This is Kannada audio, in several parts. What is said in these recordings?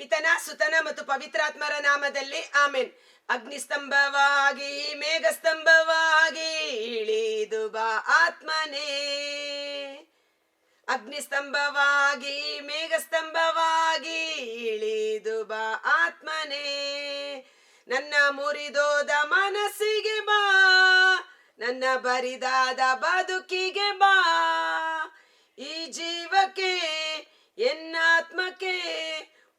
ಪಿತನ, ಸುತನ ಮತ್ತು ಪವಿತ್ರಾತ್ಮರ ನಾಮದಲ್ಲಿ ಆಮೇನ್. ಅಗ್ನಿಸ್ತಂಭವಾಗಿ, ಮೇಘಸ್ತಂಭವಾಗಿ ಇಳಿದು ಬಾ ಆತ್ಮನೇ. ಅಗ್ನಿಸ್ತಂಭವಾಗಿ, ಮೇಘಸ್ತಂಭವಾಗಿ ಇಳಿದು ಬಾ ಆತ್ಮನೇ. ನನ್ನ ಮುರಿದೋದ ಮನಸ್ಸಿಗೆ ಬಾ, ನನ್ನ ಬರಿದಾದ ಬದುಕಿಗೆ ಬಾ. ಈ ಜೀವಕ್ಕೆ, ಎನ್ನಾತ್ಮಕ್ಕೆ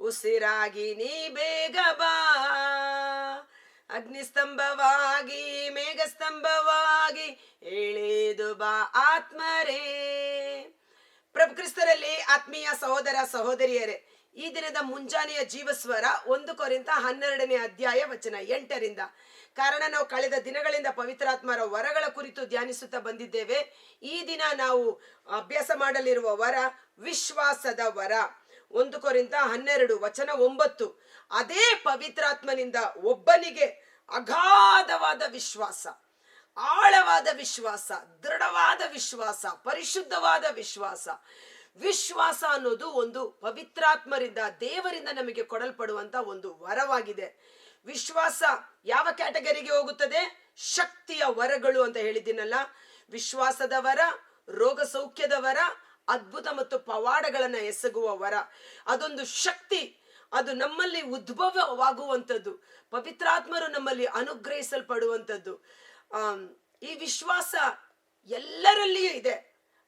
ಉಸಿರಾಗಿ ನೀ ಬೇಗ ಬಾ. ಅಗ್ನಿಸ್ತಂಭವಾಗಿ, ಮೇಘಸ್ತಂಭವಾಗಿ ಇಳಿದು ಬಾ ಆತ್ಮರೇ. ಪ್ರಭು ಕ್ರಿಸ್ತರಲ್ಲಿ ಆತ್ಮೀಯ ಸಹೋದರ ಸಹೋದರಿಯರೇ, ಈ ದಿನದ ಮುಂಜಾನೆಯ ಜೀವಸ್ವರ ಒಂದು ಕೊರಿಂದ ಹನ್ನೆರಡನೇ ಅಧ್ಯಾಯ ವಚನ ಎಂಟರಿಂದ. ಕಾರಣ ನಾವು ಕಳೆದ ದಿನಗಳಿಂದ ಪವಿತ್ರಾತ್ಮರ ವರಗಳ ಕುರಿತು ಧ್ಯಾನಿಸುತ್ತಾ ಬಂದಿದ್ದೇವೆ. ಈ ದಿನ ನಾವು ಅಭ್ಯಾಸ ಮಾಡಲಿರುವ ವರ, ವಿಶ್ವಾಸದ ವರ. ಒಂದು ಕೊರಿಂತ ಹನ್ನೆರಡು, ವಚನ ಒಂಬತ್ತು. ಅದೇ ಪವಿತ್ರಾತ್ಮನಿಂದ ಒಬ್ಬನಿಗೆ ಅಗಾಧವಾದ ವಿಶ್ವಾಸ, ಆಳವಾದ ವಿಶ್ವಾಸ, ದೃಢವಾದ ವಿಶ್ವಾಸ, ಪರಿಶುದ್ಧವಾದ ವಿಶ್ವಾಸ. ವಿಶ್ವಾಸ ಅನ್ನೋದು ಒಂದು ಪವಿತ್ರಾತ್ಮರಿಂದ ದೇವರಿಂದ ನಮಗೆ ಕೊಡಲ್ಪಡುವಂತ ಒಂದು ವರವಾಗಿದೆ. ವಿಶ್ವಾಸ ಯಾವ ಕ್ಯಾಟಗರಿಗೆ ಹೋಗುತ್ತದೆ? ಶಕ್ತಿಯ ವರಗಳು ಅಂತ ಹೇಳಿದ್ದೀನಲ್ಲ. ವಿಶ್ವಾಸದ ವರ ರೋಗ ಸೌಖ್ಯದ ವರ ಅದ್ಭುತ ಮತ್ತು ಪವಾಡಗಳನ್ನ ಎಸಗುವ ವರ ಅದೊಂದು ಶಕ್ತಿ. ಅದು ನಮ್ಮಲ್ಲಿ ಉದ್ಭವವಾಗುವಂಥದ್ದು. ಪವಿತ್ರಾತ್ಮರು ನಮ್ಮಲ್ಲಿ ಅನುಗ್ರಹಿಸಲ್ಪಡುವಂಥದ್ದು. ಈ ವಿಶ್ವಾಸ ಎಲ್ಲರಲ್ಲಿಯೂ ಇದೆ.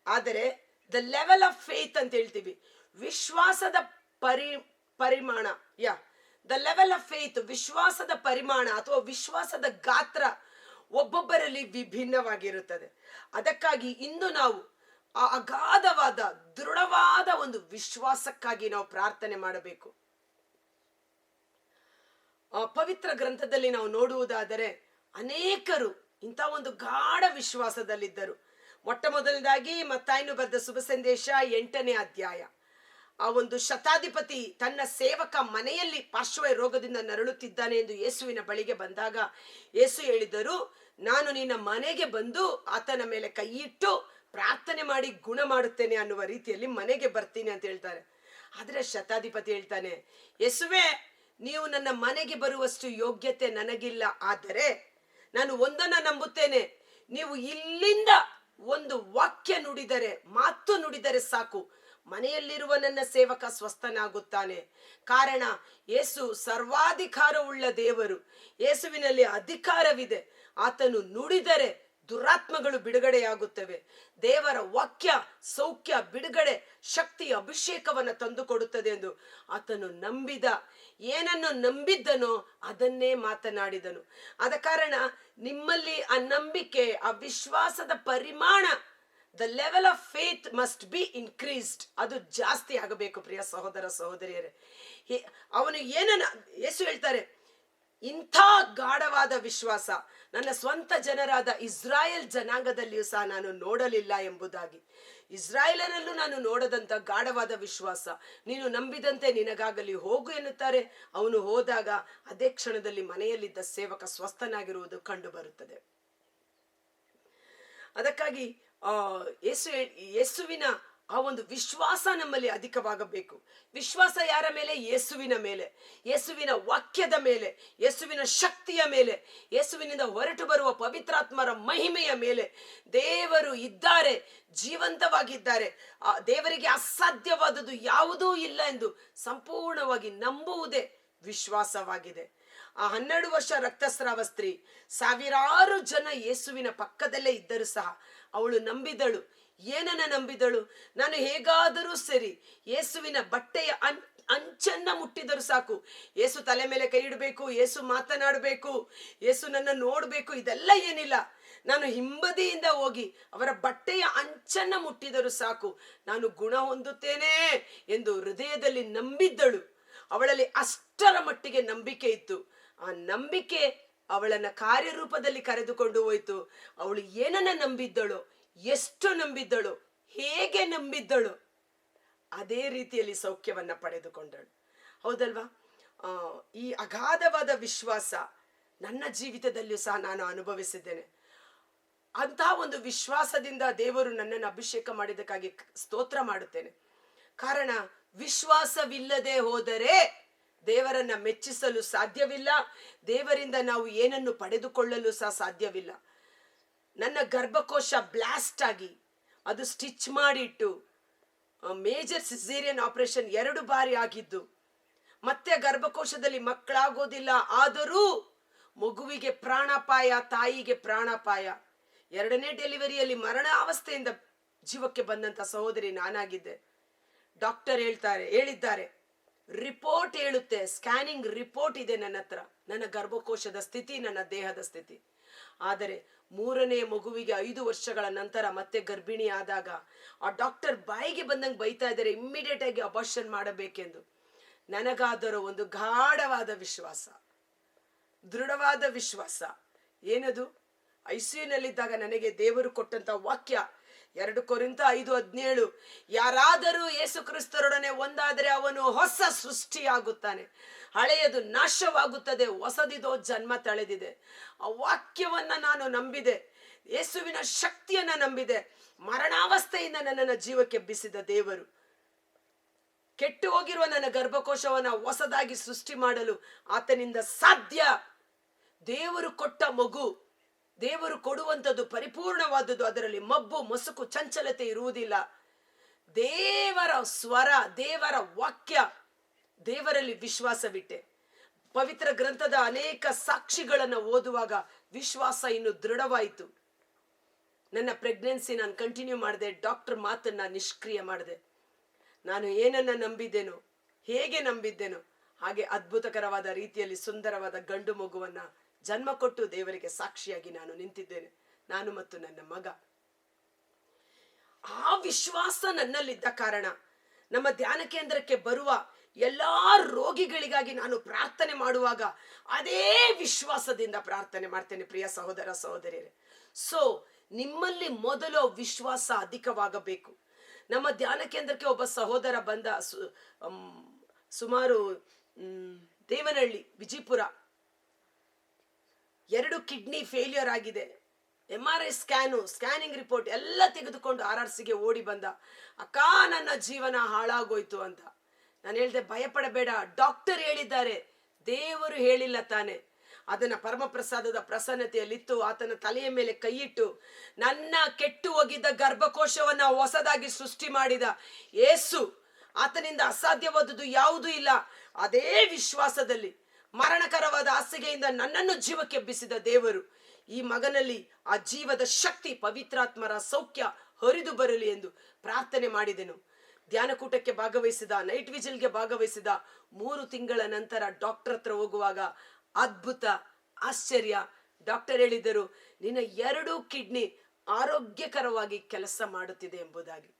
ಆದರೆ ದ ಲೆವೆಲ್ ಆಫ್ ಫೇತ್ ಅಂತ ಹೇಳ್ತೀವಿ. ವಿಶ್ವಾಸದ ಪರಿ, ಪರಿಮಾಣ, ಯಾ ದ ಲೆವೆಲ್ ಆಫ್ ಫೇತ್ ವಿಶ್ವಾಸದ ಪರಿಮಾಣ ಅಥವಾ ವಿಶ್ವಾಸದ ಗಾತ್ರ ಒಬ್ಬೊಬ್ಬರಲ್ಲಿ ವಿಭಿನ್ನವಾಗಿರುತ್ತದೆ. ಅದಕ್ಕಾಗಿ ಇಂದು ನಾವು ಆ ಅಗಾಧವಾದ, ದೃಢವಾದ ಒಂದು ವಿಶ್ವಾಸಕ್ಕಾಗಿ ನಾವು ಪ್ರಾರ್ಥನೆ ಮಾಡಬೇಕು. ಆ ಪವಿತ್ರ ಗ್ರಂಥದಲ್ಲಿ ನಾವು ನೋಡುವುದಾದರೆ ಅನೇಕರು ಇಂಥ ಒಂದು ಗಾಢ ವಿಶ್ವಾಸದಲ್ಲಿದ್ದರು. ಮೊಟ್ಟ ಮೊದಲನೇದಾಗಿ ಮತ್ತಾಯ್ನು ಬರೆದ ಶುಭ ಸಂದೇಶ ಎಂಟನೇ ಅಧ್ಯಾಯ. ಆ ಒಂದು ಶತಾಧಿಪತಿ ತನ್ನ ಸೇವಕ ಮನೆಯಲ್ಲಿ ಪಾರ್ಶ್ವ ರೋಗದಿಂದ ನರಳುತ್ತಿದ್ದಾನೆ ಎಂದು ಯೇಸುವಿನ ಬಳಿಗೆ ಬಂದಾಗ, ಯೇಸು ಹೇಳಿದರು, ನಾನು ನಿನ್ನ ಮನೆಗೆ ಬಂದು ಆತನ ಮೇಲೆ ಕೈಯಿಟ್ಟು ಪ್ರಾರ್ಥನೆ ಮಾಡಿ ಗುಣ ಮಾಡುತ್ತೇನೆ ಅನ್ನುವ ರೀತಿಯಲ್ಲಿ ಮನೆಗೆ ಬರ್ತೀನಿ ಅಂತ ಹೇಳ್ತಾರೆ. ಆದ್ರೆ ಶತಾಧಿಪತಿ ಹೇಳ್ತಾನೆ, ಯಸುವೆ, ನೀವು ನನ್ನ ಮನೆಗೆ ಬರುವಷ್ಟು ಯೋಗ್ಯತೆ ನನಗಿಲ್ಲ. ಆದರೆ ನಾನು ಒಂದನ್ನ ನಂಬುತ್ತೇನೆ. ನೀವು ಇಲ್ಲಿಂದ ಒಂದು ವಾಕ್ಯ ನುಡಿದರೆ, ಮಾತು ನುಡಿದರೆ ಸಾಕು. ಮನೆಯಲ್ಲಿರುವ ನನ್ನ ಸೇವಕ ಸ್ವಸ್ಥನಾಗುತ್ತಾನೆ. ಕಾರಣ, ಯೇಸು ಸರ್ವಾಧಿಕಾರವುಳ್ಳ ದೇವರು. ಯೇಸುವಿನಲ್ಲಿ ಅಧಿಕಾರವಿದೆ. ಆತನು ನುಡಿದರೆ ದುರಾತ್ಮಗಳು ಬಿಡುಗಡೆಯಾಗುತ್ತವೆ. ದೇವರ ವಾಕ್ಯ, ಸೌಖ್ಯ, ಬಿಡುಗಡೆ, ಶಕ್ತಿ, ಅಭಿಷೇಕವನ್ನು ತಂದುಕೊಡುತ್ತದೆ ಎಂದು ಆತನು ನಂಬಿದ. ಏನನ್ನು ನಂಬಿದ್ದನೋ ಅದನ್ನೇ ಮಾತನಾಡಿದನು. ಆದ ಕಾರಣ ನಿಮ್ಮಲ್ಲಿ ಆ ನಂಬಿಕೆ, ಆ ವಿಶ್ವಾಸದ ಪರಿಮಾಣ the level of faith must be increased ಅದು ಜಾಸ್ತಿ ಆಗಬೇಕು ಪ್ರಿಯ ಸಹೋದರ ಸಹೋದರಿಯರೇ. ಅವನು ಏನನ್ನ, ಯೇಸು ಹೇಳ್ತಾರೆ ಇಂಥ ಗಾಢವಾದ ವಿಶ್ವಾಸ ನನ್ನ ಸ್ವಂತ ಜನರಾದ ಇಸ್ರಾಯೇಲ್ ಜನಾಂಗದಲ್ಲಿಯೂ ಸಹ ನಾನು ನೋಡಲಿಲ್ಲ ಎಂಬುದಾಗಿ. ಇಸ್ರಾಯೇಲರಲ್ಲೂ ನಾನು ನೋಡದಂತ ಗಾಢವಾದ ವಿಶ್ವಾಸ. ನೀನು ನಂಬಿದಂತೆ ನಿನಗಾಗಲಿ ಹೋಗು ಎನ್ನುತ್ತಾರೆ. ಅವನು ಹೋದಾಗ ಅದೇ ಕ್ಷಣದಲ್ಲಿ ಮನೆಯಲ್ಲಿದ್ದ ಸೇವಕ ಸ್ವಸ್ಥನಾಗಿರುವುದು ಕಂಡು ಬರುತ್ತದೆ ಅದಕ್ಕಾಗಿ ಯೇಸು ಯೇಸುವಿನ ಆ ಒಂದು ವಿಶ್ವಾಸ ನಮ್ಮಲ್ಲಿ ಅಧಿಕವಾಗಬೇಕು. ವಿಶ್ವಾಸ ಯಾರ ಮೇಲೆ? ಯೇಸುವಿನ ಮೇಲೆ. ಯೇಸುವಿನ ವಾಕ್ಯದ ಮೇಲೆ. ಯೇಸುವಿನ ಶಕ್ತಿಯ ಮೇಲೆ. ಯೇಸುವಿನಿಂದ ಹೊರಟು ಬರುವ ಪವಿತ್ರಾತ್ಮರ ಮಹಿಮೆಯ ಮೇಲೆ. ದೇವರು ಇದ್ದಾರೆ, ಜೀವಂತವಾಗಿದ್ದಾರೆ. ಆ ದೇವರಿಗೆ ಅಸಾಧ್ಯವಾದದ್ದು ಯಾವುದೂ ಇಲ್ಲ ಎಂದು ಸಂಪೂರ್ಣವಾಗಿ ನಂಬುವುದೇ ವಿಶ್ವಾಸವಾಗಿದೆ. ಆ ಹನ್ನೆರಡು ವರ್ಷ ರಕ್ತಸ್ರಾವ ಸ್ತ್ರೀ, ಸಾವಿರಾರು ಜನ ಯೇಸುವಿನ ಪಕ್ಕದಲ್ಲೇ ಇದ್ದರೂ ಸಹ ಅವಳು ನಂಬಿದಳು. ಏನನ್ನ ನಂಬಿದಳು? ನಾನು ಹೇಗಾದರೂ ಸರಿ, ಯೇಸುವಿನ ಬಟ್ಟೆಯ ಅಂ, ಅಂಚನ್ನ ಮುಟ್ಟಿದರೂ ಸಾಕು. ಯೇಸು ತಲೆ ಮೇಲೆ ಕೈ ಇಡಬೇಕು, ಯೇಸು ಮಾತನಾಡಬೇಕು, ಯೇಸು ನನ್ನ ನೋಡಬೇಕು, ಇದೆಲ್ಲ ಏನಿಲ್ಲ. ನಾನು ಹಿಂಬದಿಯಿಂದ ಹೋಗಿ ಅವರ ಬಟ್ಟೆಯ ಅಂಚನ್ನ ಮುಟ್ಟಿದರೂ ಸಾಕು. ನಾನು ಗುಣ ಹೊಂದುತ್ತೇನೆ ಎಂದು ಹೃದಯದಲ್ಲಿ ನಂಬಿದ್ದಳು. ಅವಳಲ್ಲಿ ಅಷ್ಟರ ಮಟ್ಟಿಗೆ ನಂಬಿಕೆ ಇತ್ತು. ಆ ನಂಬಿಕೆ ಅವಳನ್ನ ಕಾರ್ಯರೂಪದಲ್ಲಿ ಕರೆದುಕೊಂಡು ಹೋಯಿತು. ಅವಳು ಏನನ್ನ ನಂಬಿದ್ದಳು? ಎಷ್ಟು ನಂಬಿದ್ದಳು, ಹೇಗೆ ನಂಬಿದ್ದಳು? ಅದೇ ರೀತಿಯಲ್ಲಿ ಸೌಖ್ಯವನ್ನ ಪಡೆದುಕೊಂಡಳು. ಹೌದಲ್ವಾ? ಈ ಅಗಾಧವಾದ ವಿಶ್ವಾಸ ನನ್ನ ಜೀವಿತದಲ್ಲಿಯೂ ಸಹ ನಾನು ಅನುಭವಿಸಿದ್ದೇನೆ. ಅಂತಹ ಒಂದು ವಿಶ್ವಾಸದಿಂದ ದೇವರು ನನ್ನನ್ನು ಅಭಿಷೇಕ ಮಾಡಿದ್ದಕ್ಕಾಗಿ ಸ್ತೋತ್ರ ಮಾಡುತ್ತೇನೆ. ಕಾರಣ, ವಿಶ್ವಾಸವಿಲ್ಲದೆ ಹೋದರೆ ದೇವರನ್ನ ಮೆಚ್ಚಿಸಲು ಸಾಧ್ಯವಿಲ್ಲ. ದೇವರಿಂದ ನಾವು ಏನನ್ನು ಪಡೆದುಕೊಳ್ಳಲು ಸಹ ಸಾಧ್ಯವಿಲ್ಲ. ನನ್ನ ಗರ್ಭಕೋಶ ಬ್ಲಾಸ್ಟ್ ಆಗಿ ಅದು ಸ್ಟಿಚ್ ಮಾಡಿಟ್ಟು ಮೇಜರ್ ಸಿಸೇರಿಯನ್ ಆಪರೇಷನ್ ಎರಡು ಬಾರಿ ಆಗಿದ್ದು, ಮತ್ತೆ ಗರ್ಭಕೋಶದಲ್ಲಿ ಮಕ್ಕಳಾಗೋದಿಲ್ಲ, ಆದರೂ ಮಗುವಿಗೆ ಪ್ರಾಣಾಪಾಯ, ತಾಯಿಗೆ ಪ್ರಾಣಾಪಾಯ, ಎರಡನೇ ಡೆಲಿವರಿಯಲ್ಲಿ ಮರಣ ಅವಸ್ಥೆಯಿಂದ ಜೀವಕ್ಕೆ ಬಂದಂತ ಸಹೋದರಿ ನಾನಾಗಿದ್ದೆ. ಡಾಕ್ಟರ್ ಹೇಳ್ತಾರೆ, ಹೇಳಿದ್ದಾರೆ ರಿಪೋರ್ಟ್ ಹೇಳುತ್ತೆ, ಸ್ಕ್ಯಾನಿಂಗ್ ರಿಪೋರ್ಟ್ ಇದೆ ನನ್ನ ಹತ್ರ. ನನ್ನ ಗರ್ಭಕೋಶದ ಸ್ಥಿತಿ, ನನ್ನ ದೇಹದ ಸ್ಥಿತಿ. ಆದರೆ ಮೂರನೇ ಮಗುವಿಗೆ ಐದು ವರ್ಷಗಳ ನಂತರ ಮತ್ತೆ ಗರ್ಭಿಣಿ ಆದಾಗ ಆ ಡಾಕ್ಟರ್ ಬಾಯಿಗೆ ಬಂದಂಗೆ ಬೈತಾ ಇದ್ದಾರೆ ಇಮ್ಮಿಡಿಯೇಟ್ ಆಗಿ ಅಬಾರ್ಷನ್ ಮಾಡಬೇಕೆಂದು. ನನಗಾದರೂ ಒಂದು ಗಾಢವಾದ ವಿಶ್ವಾಸ, ದೃಢವಾದ ವಿಶ್ವಾಸ. ಏನದು? ಐಸಿಯುನಲ್ಲಿದ್ದಾಗ ನನಗೆ ದೇವರು ಕೊಟ್ಟಂತ ವಾಕ್ಯ ಎರಡು ಕೊರಿಂತ ಐದು ಹದಿನೇಳು. ಯಾರಾದರೂ ಯೇಸು ಕ್ರಿಸ್ತರೊಡನೆ ಒಂದಾದರೆ ಅವನು ಹೊಸ ಸೃಷ್ಟಿಯಾಗುತ್ತಾನೆ. ಹಳೆಯದು ನಾಶವಾಗುತ್ತದೆ, ಹೊಸದಿದೋ ಜನ್ಮ ತಳೆದಿದೆ. ಆ ವಾಕ್ಯವನ್ನ ನಾನು ನಂಬಿದೆ. ಯೇಸುವಿನ ಶಕ್ತಿಯನ್ನ ನಂಬಿದೆ. ಮರಣಾವಸ್ಥೆಯಿಂದ ನನ್ನನ್ನು ಜೀವಕ್ಕೆ ಬಿಸಿದ ದೇವರು. ಕೆಟ್ಟು ಹೋಗಿರುವ ನನ್ನ ಗರ್ಭಕೋಶವನ್ನ ಹೊಸದಾಗಿ ಸೃಷ್ಟಿ ಮಾಡಲು ಆತನಿಂದ ಸಾಧ್ಯ. ದೇವರು ಕೊಟ್ಟ ಮಗು. ದೇವರು ಕೊಡುವಂಥದ್ದು ಪರಿಪೂರ್ಣವಾದದ್ದು, ಅದರಲ್ಲಿ ಮಬ್ಬು, ಮಸುಕು, ಚಂಚಲತೆ ಇರುವುದಿಲ್ಲ. ದೇವರ ಸ್ವರ, ದೇವರ ವಾಕ್ಯ ದೇವರಲ್ಲಿ ವಿಶ್ವಾಸವಿಟ್ಟೆ. ಪವಿತ್ರ ಗ್ರಂಥದ ಅನೇಕ ಸಾಕ್ಷಿಗಳನ್ನು ಓದುವಾಗ ವಿಶ್ವಾಸ ಇನ್ನು ದೃಢವಾಯಿತು. ನನ್ನ ಪ್ರೆಗ್ನೆನ್ಸಿ ನಾನು ಕಂಟಿನ್ಯೂ ಮಾಡಿದೆ, ಡಾಕ್ಟರ್ ಮಾತನ್ನ ನಿಷ್ಕ್ರಿಯ ಮಾಡಿದೆ. ನಾನು ಏನನ್ನ ನಂಬಿದ್ದೇನೋ, ಹೇಗೆ ನಂಬಿದ್ದೇನೋ, ಹಾಗೆ ಅದ್ಭುತಕರವಾದ ರೀತಿಯಲ್ಲಿ ಸುಂದರವಾದ ಗಂಡು ಮಗುವನ್ನ ಜನ್ಮ ಕೊಟ್ಟು ದೇವರಿಗೆ ಸಾಕ್ಷಿಯಾಗಿ ನಾನು ನಿಂತಿದ್ದೇನೆ. ನಾನು ಮತ್ತು ನನ್ನ ಮಗ. ಆ ವಿಶ್ವಾಸ ನನ್ನಲ್ಲಿದ್ದ ಕಾರಣ ನಮ್ಮ ಧ್ಯಾನ ಕೇಂದ್ರಕ್ಕೆ ಬರುವ ಎಲ್ಲಾ ರೋಗಿಗಳಿಗಾಗಿ ನಾನು ಪ್ರಾರ್ಥನೆ ಮಾಡುವಾಗ ಅದೇ ವಿಶ್ವಾಸದಿಂದ ಪ್ರಾರ್ಥನೆ ಮಾಡ್ತೇನೆ, ಪ್ರಿಯ ಸಹೋದರ ಸಹೋದರಿಯರೇ. ಸೊ ನಿಮ್ಮಲ್ಲಿ ಮೊದಲು ವಿಶ್ವಾಸ ಅಧಿಕವಾಗಬೇಕು. ನಮ್ಮ ಧ್ಯಾನ ಕೇಂದ್ರಕ್ಕೆ ಒಬ್ಬ ಸಹೋದರ ಬಂದ ಸುಮಾರು ದೇವನಹಳ್ಳಿ, ವಿಜಯಪುರ. ಎರಡು ಕಿಡ್ನಿ ಫೇಲ್ಯೂರ್ ಆಗಿದೆ. M R I scan, scanning report ಎಲ್ಲ ತೆಗೆದುಕೊಂಡು ಆರ್ ಆರ್ ಸಿಗೆ ಓಡಿ ಬಂದ. ಅಕ್ಕ, ನನ್ನ ಜೀವನ ಹಾಳಾಗೋಯ್ತು ಅಂತ. ನಾನು ಹೇಳ್ದೆ, ಭಯಪಡಬೇಡ. ಡಾಕ್ಟರ್ ಹೇಳಿದ್ದಾರೆ. ದೇವರು ಹೇಳಿಲ್ಲ ತಾನೆ. ಅದನ್ನ ಪರಮಪ್ರಸಾದದ ಪ್ರಸನ್ನತೆಯಲ್ಲಿತ್ತು. ಆತನ ತಲೆಯ ಮೇಲೆ ಕೈಯಿಟ್ಟು, ನನ್ನ ಕೆಟ್ಟು ಹೋಗಿದ್ದ ಗರ್ಭಕೋಶವನ್ನ ಹೊಸದಾಗಿ ಸೃಷ್ಟಿ ಮಾಡಿದ ಏಸು ಆತನಿಂದ ಅಸಾಧ್ಯವಾದದ್ದು ಯಾವುದೂ ಇಲ್ಲ. ಅದೇ ವಿಶ್ವಾಸದಲ್ಲಿ. ಮರಣಕರವಾದ ಹಾಸಿಗೆಯಿಂದ ನನ್ನನ್ನು ಜೀವಕ್ಕೆ ಎಬ್ಬಿಸಿದ ದೇವರು, ಈ ಮಗನಲ್ಲಿ ಆ ಜೀವದ ಶಕ್ತಿ, ಪವಿತ್ರಾತ್ಮರ ಸೌಖ್ಯ ಹರಿದು ಬರಲಿ ಎಂದು ಪ್ರಾರ್ಥನೆ ಮಾಡಿದೆನು. ಧ್ಯಾನಕೂಟಕ್ಕೆ ಭಾಗವಹಿಸಿದ, ನೈಟ್ ವಿಜಿಲ್ಗೆ ಭಾಗವಹಿಸಿದ ಮೂರು ತಿಂಗಳ ನಂತರ ಡಾಕ್ಟರ್ ಹತ್ರ ಹೋಗುವಾಗ ಅದ್ಭುತ ಆಶ್ಚರ್ಯ. ಡಾಕ್ಟರ್ ಹೇಳಿದರು, ನಿನ್ನ ಎರಡೂ ಕಿಡ್ನಿ ಆರೋಗ್ಯಕರವಾಗಿ ಕೆಲಸ ಮಾಡುತ್ತಿದೆ ಎಂಬುದಾಗಿ.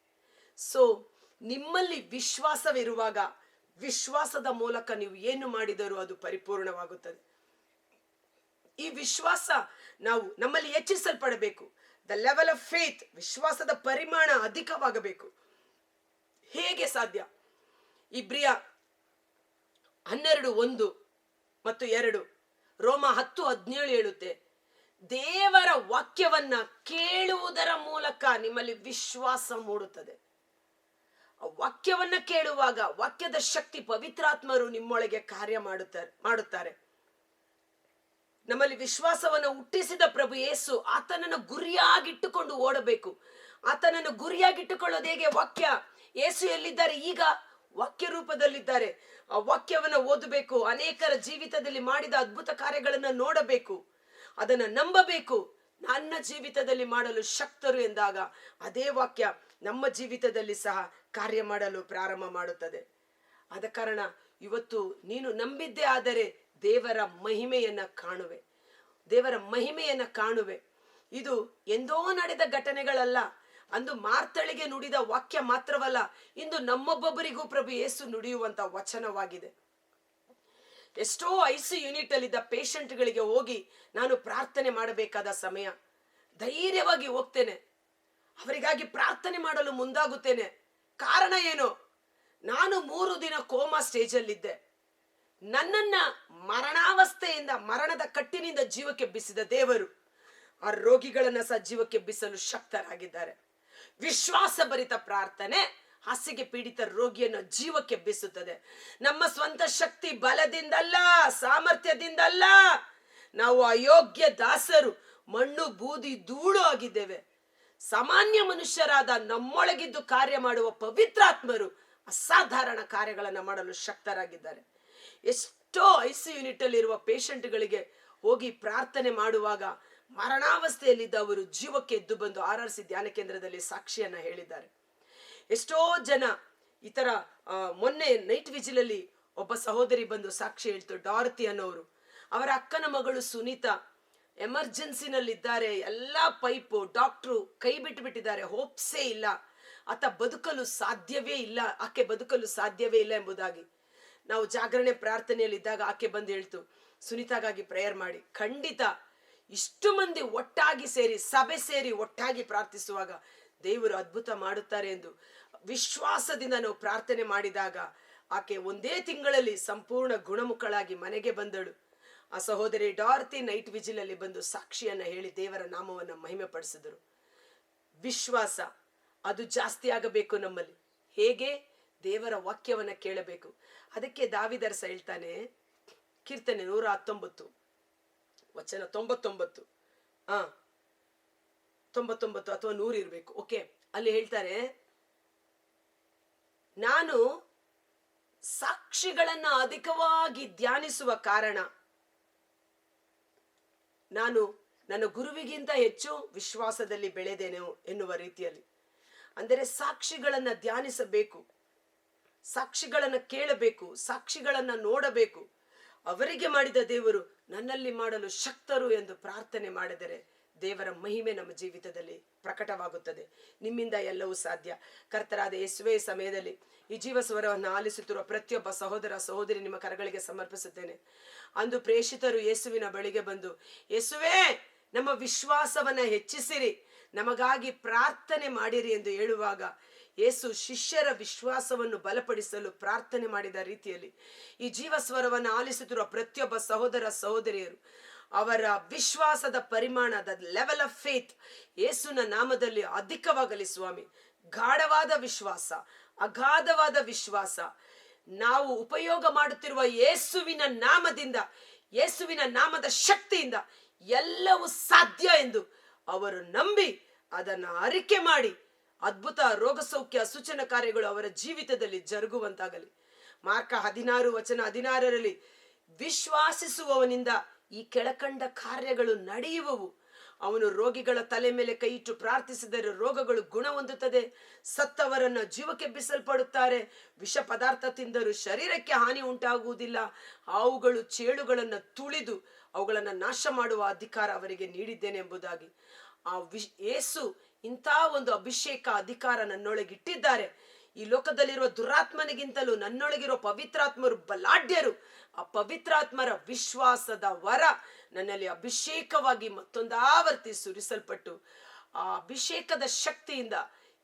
ಸೊ ನಿಮ್ಮಲ್ಲಿ ವಿಶ್ವಾಸವಿರುವಾಗ ವಿಶ್ವಾಸದ ಮೂಲಕ ನೀವು ಏನು ಮಾಡಿದರೂ ಅದು ಪರಿಪೂರ್ಣವಾಗುತ್ತದೆ. ಈ ವಿಶ್ವಾಸ ನಾವು ನಮ್ಮಲ್ಲಿ ಹೆಚ್ಚಿಸಲ್ಪಡಬೇಕು. ದ ಲೆವೆಲ್ ಆಫ್ ಫೇತ್ ವಿಶ್ವಾಸದ ಪರಿಮಾಣ ಅಧಿಕವಾಗಬೇಕು. ಹೇಗೆ ಸಾಧ್ಯ? ಇಬ್ರಿಯ ಹನ್ನೆರಡು, ಒಂದು ಮತ್ತು ಎರಡು, ರೋಮ ಹತ್ತು, ಹದಿನೇಳು ಹೇಳುತ್ತೆ, ದೇವರ ವಾಕ್ಯವನ್ನ ಕೇಳುವುದರ ಮೂಲಕ ನಿಮ್ಮಲ್ಲಿ ವಿಶ್ವಾಸ ಮೂಡುತ್ತದೆ. ವಾಕ್ಯವನ್ನ ಕೇಳುವಾಗ ವಾಕ್ಯದ ಶಕ್ತಿ ಪವಿತ್ರಾತ್ಮರು ನಿಮ್ಮೊಳಗೆ ಕಾರ್ಯ ಮಾಡುತ್ತಾರೆ ಮಾಡುತ್ತಾರೆ. ನಮ್ಮಲ್ಲಿ ವಿಶ್ವಾಸವನ್ನು ಹುಟ್ಟಿಸಿದ ಪ್ರಭು ಯೇಸು ಆತನನ್ನು ಗುರಿಯಾಗಿಟ್ಟುಕೊಂಡು ಓಡಬೇಕು. ಆತನನ್ನು ಗುರಿಯಾಗಿಟ್ಟುಕೊಳ್ಳೋದು ಹೇಗೆ? ವಾಕ್ಯ. ಯೇಸು ಎಲ್ಲಿದ್ದಾರೆ? ಈಗ ವಾಕ್ಯ ರೂಪದಲ್ಲಿದ್ದಾರೆ. ಆ ವಾಕ್ಯವನ್ನು ಓದಬೇಕು, ಅನೇಕರ ಜೀವಿತದಲ್ಲಿ ಮಾಡಿದ ಅದ್ಭುತ ಕಾರ್ಯಗಳನ್ನು ನೋಡಬೇಕು. ಅದನ್ನು ನಂಬಬೇಕು. ನನ್ನ ಜೀವಿತದಲ್ಲಿ ಮಾಡಲು ಶಕ್ತರು ಎಂದಾಗ ಅದೇ ವಾಕ್ಯ. ನಮ್ಮ ಜೀವಿತದಲ್ಲಿ ಸಹ ಕಾರ್ಯ ಮಾಡಲು ಪ್ರಾರಂಭ ಮಾಡುತ್ತದೆ. ಆದ ಕಾರಣ ಇವತ್ತು ನೀನು ನಂಬಿದ್ದೇ ಆದರೆ ದೇವರ ಮಹಿಮೆಯನ್ನ ಕಾಣುವೆ. ದೇವರ ಮಹಿಮೆಯನ್ನ ಕಾಣುವೆ. ಇದು ಎಂದೋ ನಡೆದ ಘಟನೆಗಳಲ್ಲ, ಅಂದು ಮಾರ್ತಳಿಗೆ ನುಡಿದ ವಾಕ್ಯ ಮಾತ್ರವಲ್ಲ, ಇಂದು ನಮ್ಮೊಬ್ಬೊಬ್ಬರಿಗೂ ಪ್ರಭು ಯೇಸು ನುಡಿಯುವಂತ ವಚನವಾಗಿದೆ. ಎಷ್ಟೋ ಐಸಿ ಯೂನಿಟ್ ಅಲ್ಲಿದ್ದ ಪೇಷಂಟ್ಗಳಿಗೆ ಹೋಗಿ ನಾನು ಪ್ರಾರ್ಥನೆ ಮಾಡಬೇಕಾದ ಸಮಯ. ಧೈರ್ಯವಾಗಿ ಹೋಗ್ತೇನೆ. ಅವರಿಗಾಗಿ ಪ್ರಾರ್ಥನೆ ಮಾಡಲು ಮುಂದಾಗುತ್ತೇನೆ. ಕಾರಣ ಏನು? ನಾನು ಮೂರು ದಿನ ಕೋಮಾ ಸ್ಟೇಜಲ್ಲಿದ್ದೆ. ನನ್ನನ್ನ ಮರಣಾವಸ್ಥೆಯಿಂದ, ಮರಣದ ಕಟ್ಟಿನಿಂದ ಜೀವಕ್ಕೆ ಬಿಸಿದ ದೇವರು ಆ ರೋಗಿಗಳನ್ನ ಸಹ ಜೀವಕ್ಕೆ ಬಿಸಲು ಶಕ್ತರಾಗಿದ್ದಾರೆ. ವಿಶ್ವಾಸ ಭರಿತ ಪ್ರಾರ್ಥನೆ ಹಾಸಿಗೆ ಪೀಡಿತ ರೋಗಿಯನ್ನು ಜೀವಕ್ಕೆ ಬಿಸುತ್ತದೆ. ನಮ್ಮ ಸ್ವಂತ ಶಕ್ತಿ ಬಲದಿಂದಲ್ಲ, ಸಾಮರ್ಥ್ಯದಿಂದಲ್ಲ, ನಾವು ಅಯೋಗ್ಯ ದಾಸರು, ಮಣ್ಣು ಬೂದಿ ಧೂಳು ಆಗಿದ್ದೇವೆ. ಸಾಮಾನ್ಯ ಮನುಷ್ಯರಾದ ನಮ್ಮೊಳಗಿದ್ದು ಕಾರ್ಯ ಮಾಡುವ ಪವಿತ್ರಾತ್ಮರು ಅಸಾಧಾರಣ ಕಾರ್ಯಗಳನ್ನು ಮಾಡಲು ಶಕ್ತರಾಗಿದ್ದಾರೆ. ಎಷ್ಟೋ ಐ ಸಿ ಯೂನಿಟ್ ಅಲ್ಲಿ ಇರುವ ಪೇಷಂಟ್ಗಳಿಗೆ ಹೋಗಿ ಪ್ರಾರ್ಥನೆ ಮಾಡುವಾಗ ಮರಣಾವಸ್ಥೆಯಲ್ಲಿದ್ದ ಅವರು ಜೀವಕ್ಕೆ ಎದ್ದು ಬಂದು ಆರ್ ಆರ್ ಸಿ ಧ್ಯಾನ ಕೇಂದ್ರದಲ್ಲಿ ಸಾಕ್ಷಿಯನ್ನ ಹೇಳಿದ್ದಾರೆ. ಎಷ್ಟೋ ಜನ ಈ ತರ ಮೊನ್ನೆ ನೈಟ್ ವಿಜಿಲಲ್ಲಿ ಒಬ್ಬ ಸಹೋದರಿ ಬಂದು ಸಾಕ್ಷಿ ಹೇಳ್ತು, ಡಾರ್ತಿ ಅನ್ನೋರು. ಅವರ ಅಕ್ಕನ ಮಗಳು ಸುನೀತಾ ಎಮರ್ಜೆನ್ಸಿನಲ್ಲಿದ್ದಾರೆ ಎಲ್ಲ ಪೈಪು ಡಾಕ್ಟ್ರು ಕೈ ಬಿಟ್ಟು ಬಿಟ್ಟಿದ್ದಾರೆ ಹೋಪ್ಸೇ ಇಲ್ಲ. ಆತ ಬದುಕಲು ಸಾಧ್ಯವೇ ಇಲ್ಲ, ಆಕೆ ಬದುಕಲು ಸಾಧ್ಯವೇ ಇಲ್ಲ ಎಂಬುದಾಗಿ. ನಾವು ಜಾಗರಣೆ ಪ್ರಾರ್ಥನೆಯಲ್ಲಿದ್ದಾಗ ಆಕೆ ಬಂದು ಹೇಳ್ತು, ಸುನೀತಾಗಾಗಿ ಪ್ರೇಯರ್ ಮಾಡಿ. ಖಂಡಿತ ಇಷ್ಟು ಮಂದಿ ಒಟ್ಟಾಗಿ ಸೇರಿ, ಸಭೆ ಸೇರಿ ಒಟ್ಟಾಗಿ ಪ್ರಾರ್ಥಿಸುವಾಗ ದೇವರು ಅದ್ಭುತ ಮಾಡುತ್ತಾರೆ ಎಂದು ವಿಶ್ವಾಸದಿಂದ ನಾವು ಪ್ರಾರ್ಥನೆ ಮಾಡಿದಾಗ ಆಕೆ ಒಂದೇ ತಿಂಗಳಲ್ಲಿ ಸಂಪೂರ್ಣ ಗುಣಮುಖಳಾಗಿ ಮನೆಗೆ ಬಂದಳು. ಆ ಸಹೋದರಿ ಡಾರ್ತಿ ನೈಟ್ ವಿಜಿಲ್ ಅಲ್ಲಿ ಬಂದು ಸಾಕ್ಷಿಯನ್ನ ಹೇಳಿ ದೇವರ ನಾಮವನ್ನ ಮಹಿಮೆ ಪಡಿಸಿದರು ವಿಶ್ವಾಸ, ಅದು ಜಾಸ್ತಿ ಆಗಬೇಕು ನಮ್ಮಲ್ಲಿ. ಹೇಗೆ? ದೇವರ ವಾಕ್ಯವನ್ನ ಕೇಳಬೇಕು. ಅದಕ್ಕೆ ದಾವಿದರ್ಸ ಹೇಳ್ತಾನೆ, ಕೀರ್ತನೆ ನೂರ ಹತ್ತೊಂಬತ್ತು, ವಚನ ತೊಂಬತ್ತೊಂಬತ್ತು. ಆ, ತೊಂಬತ್ತೊಂಬತ್ತು ಅಥವಾ ನೂರು ಇರಬೇಕು. ಓಕೆ, ಅಲ್ಲಿ ಹೇಳ್ತಾರೆ, ನಾನು ಸಾಕ್ಷಿಗಳನ್ನ ಅಧಿಕವಾಗಿ ಧ್ಯಾನಿಸುವ ಕಾರಣ ನಾನು ನನ್ನ ಗುರುವಿಗಿಂತ ಹೆಚ್ಚು ವಿಶ್ವಾಸದಲ್ಲಿ ಬೆಳೆದೇನೋ ಎನ್ನುವ ರೀತಿಯಲ್ಲಿ. ಅಂದರೆ ಸಾಕ್ಷಿಗಳನ್ನ ಧ್ಯಾನಿಸಬೇಕು, ಸಾಕ್ಷಿಗಳನ್ನ ಕೇಳಬೇಕು, ಸಾಕ್ಷಿಗಳನ್ನ ನೋಡಬೇಕು. ಅವರಿಗೆ ಮಾಡಿದ ದೇವರು ನನ್ನಲ್ಲಿ ಮಾಡಲು ಶಕ್ತರು ಎಂದು ಪ್ರಾರ್ಥನೆ ಮಾಡಿದರೆ ದೇವರ ಮಹಿಮೆ ನಮ್ಮ ಜೀವಿತದಲ್ಲಿ ಪ್ರಕಟವಾಗುತ್ತದೆ. ನಿಮ್ಮಿಂದ ಎಲ್ಲವೂ ಸಾಧ್ಯ. ಕರ್ತರಾದ ಯೇಸುವೆ ಸಮಯದಲ್ಲಿ ಈ ಜೀವ ಸ್ವರವನ್ನು ಆಲಿಸುತ್ತಿರುವ ಪ್ರತಿಯೊಬ್ಬ ಸಹೋದರ ಸಹೋದರಿ ನಿಮ್ಮ ಕರಗಳಿಗೆ ಸಮರ್ಪಿಸುತ್ತೇನೆ. ಅಂದು ಪ್ರೇಷಿತರು ಯೇಸುವಿನ ಬಳಿಗೆ ಬಂದು, ಯೇಸುವೇ, ನಮ್ಮ ವಿಶ್ವಾಸವನ್ನ ಹೆಚ್ಚಿಸಿರಿ. ನಮಗಾಗಿ ಪ್ರಾರ್ಥನೆ ಮಾಡಿರಿ ಎಂದು ಹೇಳುವಾಗ, ಯೇಸು ಶಿಷ್ಯರ ವಿಶ್ವಾಸವನ್ನು ಬಲಪಡಿಸಲು ಪ್ರಾರ್ಥನೆ ಮಾಡಿದ ರೀತಿಯಲ್ಲಿ ಈ ಜೀವ ಸ್ವರವನ್ನು ಆಲಿಸುತ್ತಿರುವ ಪ್ರತಿಯೊಬ್ಬ ಸಹೋದರ ಸಹೋದರಿಯರು ಅವರ ವಿಶ್ವಾಸದ ಪರಿಮಾಣ ದ ಲೆವೆಲ್ ಆಫ್ ಫೇತ್ ಯೇಸುನ ನಾಮದಲ್ಲಿ ಅಧಿಕವಾಗಲಿ ಸ್ವಾಮಿ. ಗಾಢವಾದ ವಿಶ್ವಾಸ, ಅಗಾಧವಾದ ವಿಶ್ವಾಸ. ನಾವು ಉಪಯೋಗ ಮಾಡುತ್ತಿರುವ ಯೇಸುವಿನ ನಾಮದಿಂದ, ಯೇಸುವಿನ ನಾಮದ ಶಕ್ತಿಯಿಂದ ಎಲ್ಲವೂ ಸಾಧ್ಯ ಎಂದು ಅವರು ನಂಬಿ ಅದನ್ನು ಅರಿಕೆ ಮಾಡಿ ಅದ್ಭುತ ರೋಗ ಸೌಖ್ಯ ಸೂಚನ ಕಾರ್ಯಗಳು ಅವರ ಜೀವಿತದಲ್ಲಿ ಜರುಗುವಂತಾಗಲಿ. ಮಾರ್ಕ ಹದಿನಾರು ವಚನ ಹದಿನಾರರಲ್ಲಿ, ವಿಶ್ವಾಸಿಸುವವನಿಂದ ಈ ಕೆಳಕಂಡ ಕಾರ್ಯಗಳು ನಡೆಯುವವು. ಅವನು ರೋಗಿಗಳ ತಲೆ ಮೇಲೆ ಕೈ ಇಟ್ಟು ಪ್ರಾರ್ಥಿಸಿದರೆ ರೋಗಗಳು ಗುಣ ಹೊಂದುತ್ತದೆ ಸತ್ತವರನ್ನು ಜೀವಕ್ಕೆ ಬಿಸಲ್ಪಡುತ್ತಾರೆ ವಿಷ ಪದಾರ್ಥ ತಿಂದರೂ ಶರೀರಕ್ಕೆ ಹಾನಿ ಉಂಟಾಗುವುದಿಲ್ಲ. ಅವುಗಳು ಚೇಳುಗಳನ್ನು ತುಳಿದು ಅವುಗಳನ್ನು ನಾಶ ಮಾಡುವ ಅಧಿಕಾರ ಅವರಿಗೆ ನೀಡಿದ್ದೇನೆ ಎಂಬುದಾಗಿ. ಆ ವಿಶ್ ಏಸು ಇಂಥ ಒಂದು ಅಭಿಷೇಕ ಅಧಿಕಾರ ನನ್ನೊಳಗಿಟ್ಟಿದ್ದಾರೆ ಈ ಲೋಕದಲ್ಲಿರುವ ದುರಾತ್ಮನಿಗಿಂತಲೂ ನನ್ನೊಳಗಿರುವ ಪವಿತ್ರಾತ್ಮರು ಬಲಾಢ್ಯರು. ಆ ಪವಿತ್ರಾತ್ಮರ ವಿಶ್ವಾಸದ ವರ ನನ್ನಲ್ಲಿ ಅಭಿಷೇಕವಾಗಿ ಮತ್ತೊಂದಾವರ್ತಿ ಸುರಿಸಲ್ಪಟ್ಟು, ಆ ಅಭಿಷೇಕದ ಶಕ್ತಿಯಿಂದ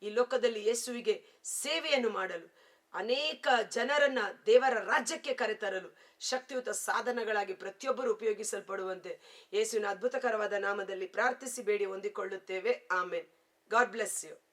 ಈ ಲೋಕದಲ್ಲಿ ಯೇಸುವಿಗೆ ಸೇವೆಯನ್ನು ಮಾಡಲು, ಅನೇಕ ಜನರನ್ನ ದೇವರ ರಾಜ್ಯಕ್ಕೆ ಕರೆತರಲು ಶಕ್ತಿಯುತ ಸಾಧನಗಳಾಗಿ ಪ್ರತಿಯೊಬ್ಬರು ಉಪಯೋಗಿಸಲ್ಪಡುವಂತೆ ಯೇಸುವಿನ ಅದ್ಭುತಕರವಾದ ನಾಮದಲ್ಲಿ ಪ್ರಾರ್ಥಿಸಿ, ಬೇಡಿ ಹೊಂದಿಕೊಳ್ಳುತ್ತೇವೆ. ಆಮೇನ್. God bless you.